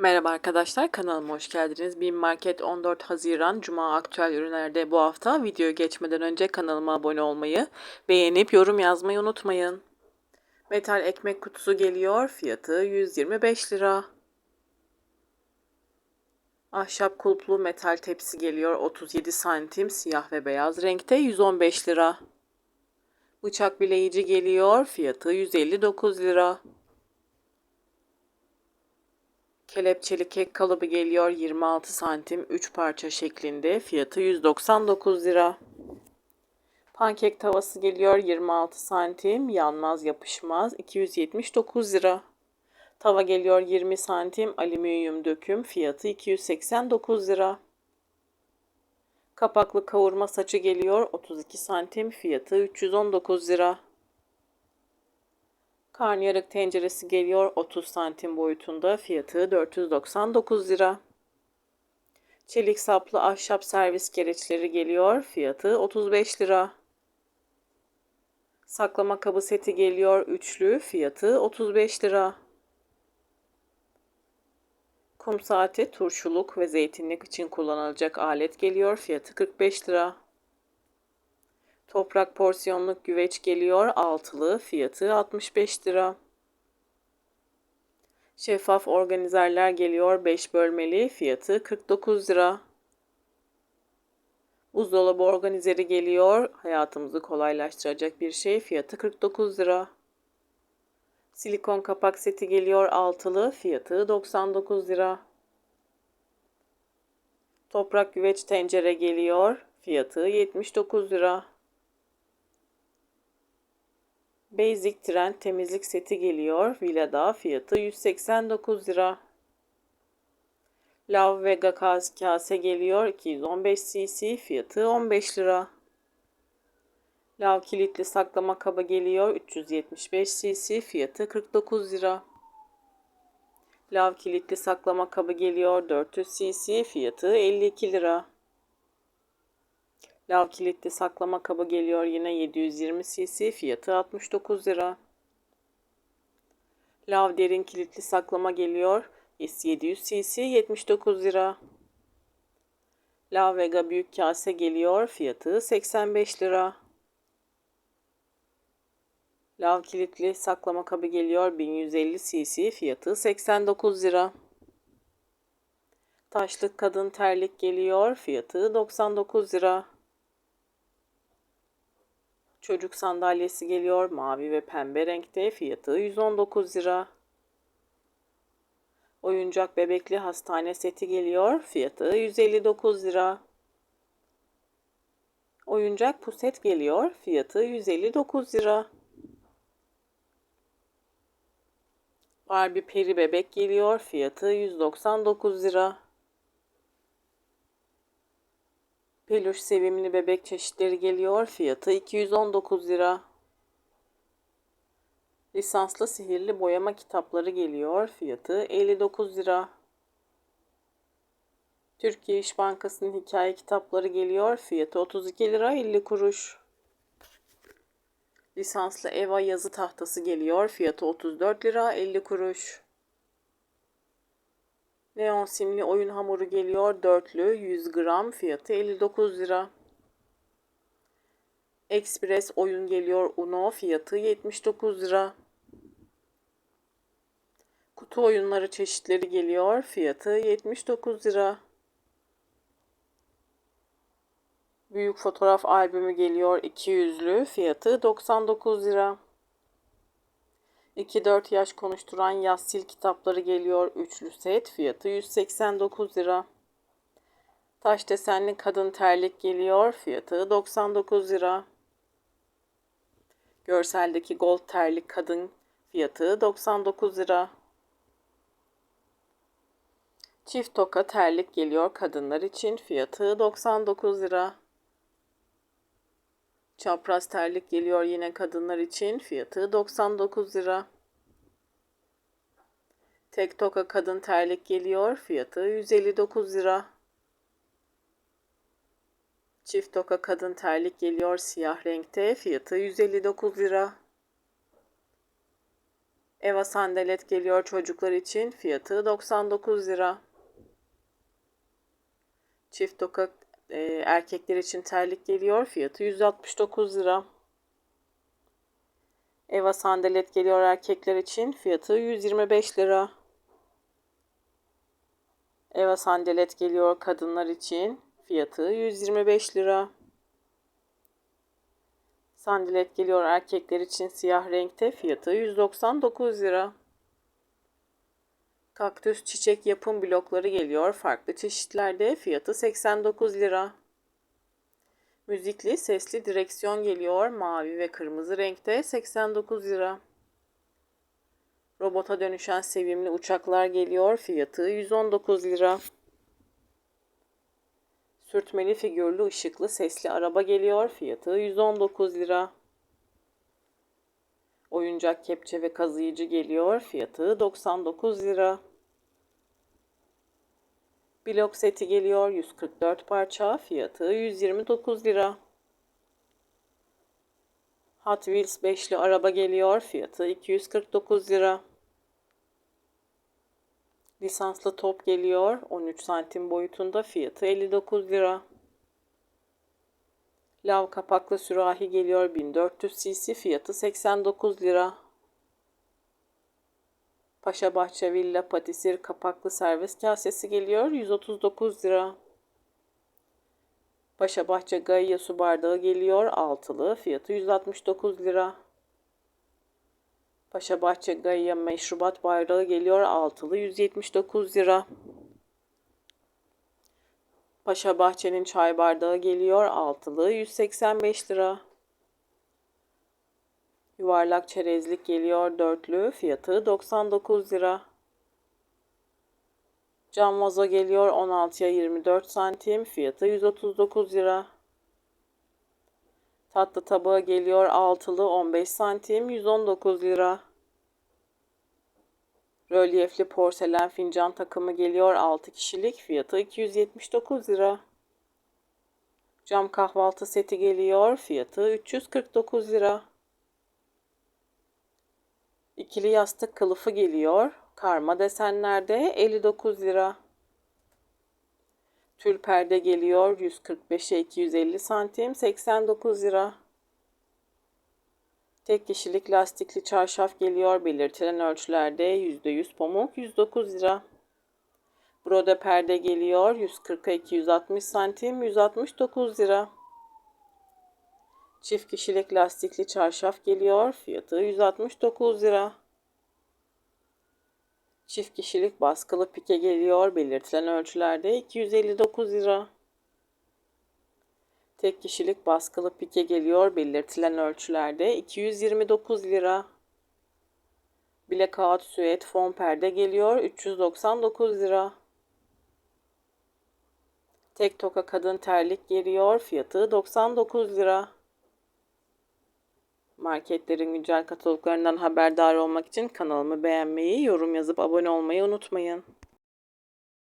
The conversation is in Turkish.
Merhaba arkadaşlar kanalıma hoş geldiniz. Bin Market 14 Haziran Cuma aktüel ürünlerde bu hafta videoya geçmeden önce kanalıma abone olmayı, beğenip yorum yazmayı unutmayın. Metal ekmek kutusu geliyor. Fiyatı 125 lira. Ahşap kulplu metal tepsi geliyor. 37 santim siyah ve beyaz renkte 115 lira. Bıçak bileyici geliyor. Fiyatı 159 lira. Kelepçeli kek kalıbı geliyor. 26 santim 3 parça şeklinde. Fiyatı 199 lira. Pankek tavası geliyor. 26 santim. Yanmaz yapışmaz. 279 lira. Tava geliyor. 20 santim. Alüminyum döküm. Fiyatı 289 lira. Kapaklı kavurma saçı geliyor. 32 santim. Fiyatı 319 lira. Karnıyarık tenceresi geliyor 30 santim boyutunda fiyatı 499 lira. Çelik saplı ahşap servis gereçleri geliyor fiyatı 35 lira. Saklama kabı seti geliyor üçlü fiyatı 35 lira. Kum saati turşuluk ve zeytinlik için kullanılacak alet geliyor fiyatı 45 lira. Toprak porsiyonluk güveç geliyor. Altılı fiyatı 65 lira. Şeffaf organizerler geliyor 5 bölmeli fiyatı 49 lira. Buzdolabı organizeri geliyor. Hayatımızı kolaylaştıracak bir şey. Fiyatı 49 lira. Silikon kapak seti geliyor altılı. Fiyatı 99 lira. Toprak güveç tencere geliyor. Fiyatı 79 lira. Basic Trend temizlik seti geliyor. Villada fiyatı 189 lira. Love Vega kase geliyor. 215 cc fiyatı 15 lira. Lav kilitli saklama kabı geliyor. 375 cc fiyatı 49 lira. Lav kilitli saklama kabı geliyor. 400 cc fiyatı 52 lira. Lav kilitli saklama kabı geliyor yine 720 cc fiyatı 69 lira. Lav derin kilitli saklama geliyor 700 cc 79 lira. Lav Vega büyük kase geliyor fiyatı 85 lira. Lav kilitli saklama kabı geliyor 1150 cc fiyatı 89 lira. Taşlık kadın terlik geliyor fiyatı 99 lira. Çocuk sandalyesi geliyor mavi ve pembe renkte fiyatı 119 lira. Oyuncak bebekli hastane seti geliyor fiyatı 159 lira. Oyuncak puset geliyor fiyatı 159 lira. Barbie peri bebek geliyor fiyatı 199 lira. Peluş sevimli bebek çeşitleri geliyor. Fiyatı 219 lira. Lisanslı sihirli boyama kitapları geliyor. Fiyatı 59 lira. Türkiye İş Bankası'nın hikaye kitapları geliyor. Fiyatı 32 lira 50 kuruş. Lisanslı EVA yazı tahtası geliyor. Fiyatı 34 lira 50 kuruş. Neon simli oyun hamuru geliyor. Dörtlü 100 gram fiyatı 59 lira. Express oyun geliyor. Uno fiyatı 79 lira. Kutu oyunları çeşitleri geliyor. Fiyatı 79 lira. Büyük fotoğraf albümü geliyor 200'lü. Fiyatı 99 lira. 2-4 yaş konuşturan yaz kitapları geliyor. Üçlü set fiyatı 189 lira. Taş desenli kadın terlik geliyor. Fiyatı 99 lira. Görseldeki gold terlik kadın fiyatı 99 lira. Çift toka terlik geliyor kadınlar için fiyatı 99 lira. Çapraz terlik geliyor yine kadınlar için. Fiyatı 99 lira. Tek toka kadın terlik geliyor. Fiyatı 159 lira. Çift toka kadın terlik geliyor siyah renkte. Fiyatı 159 lira. Eva sandalet geliyor çocuklar için. Fiyatı 99 lira. Çift toka e, erkekler için terlik geliyor. Fiyatı 169 lira. Eva sandalet geliyor erkekler için. Fiyatı 125 lira. Eva sandalet geliyor kadınlar için. Fiyatı 125 lira. Sandalet geliyor erkekler için siyah renkte. Fiyatı 199 lira. Kaktüs çiçek yapım blokları geliyor. Farklı çeşitlerde. Fiyatı 89 lira. Müzikli sesli direksiyon geliyor. Mavi ve kırmızı renkte 89 lira. Robota dönüşen sevimli uçaklar geliyor. Fiyatı 119 lira. Sürtmeli figürlü ışıklı sesli araba geliyor. Fiyatı 119 lira. Oyuncak kepçe ve kazıyıcı geliyor. Fiyatı 99 lira. Blok seti geliyor 144 parça. Fiyatı 129 lira. Hot Wheels beşli araba geliyor. Fiyatı 249 lira. Lisanslı top geliyor. 13 santim boyutunda. Fiyatı 59 lira. Lav kapaklı sürahi geliyor. 1400 cc. Fiyatı 89 lira. Paşa Bahçe Villa Patisir kapaklı servis kasesi geliyor 139 lira. Paşa Bahçe Gayya su bardağı geliyor altılı fiyatı 169 lira. Paşa Bahçe Gayya meşrubat bardağı geliyor altılı 179 lira. Paşa Bahçe'nin çay bardağı geliyor altılı 185 lira. Yuvarlak çerezlik geliyor dörtlü. Fiyatı 99 lira. Cam vazo geliyor 16'ya 24 santim. Fiyatı 139 lira. Tatlı tabağı geliyor altılı 15 santim 119 lira. Rölyefli porselen fincan takımı geliyor 6 kişilik fiyatı 279 lira. Cam kahvaltı seti geliyor fiyatı 349 lira. İkili yastık kılıfı geliyor. Karma desenlerde 59 lira. Tül perde geliyor 145'e 250 santim 89 lira. Tek kişilik lastikli çarşaf geliyor belirtilen ölçülerde %100 pamuk 109 lira. Brode perde geliyor 140'a 260 santim 169 lira. Çift kişilik lastikli çarşaf geliyor. Fiyatı 169 lira. Çift kişilik baskılı pike geliyor. Belirtilen ölçülerde 259 lira. Tek kişilik baskılı pike geliyor. Belirtilen ölçülerde 229 lira. Blackout süet fon perde geliyor. 399 lira. Tek toka kadın terlik geliyor. Fiyatı 99 lira. Marketlerin güncel kataloglarından haberdar olmak için kanalımı beğenmeyi, yorum yazıp abone olmayı unutmayın.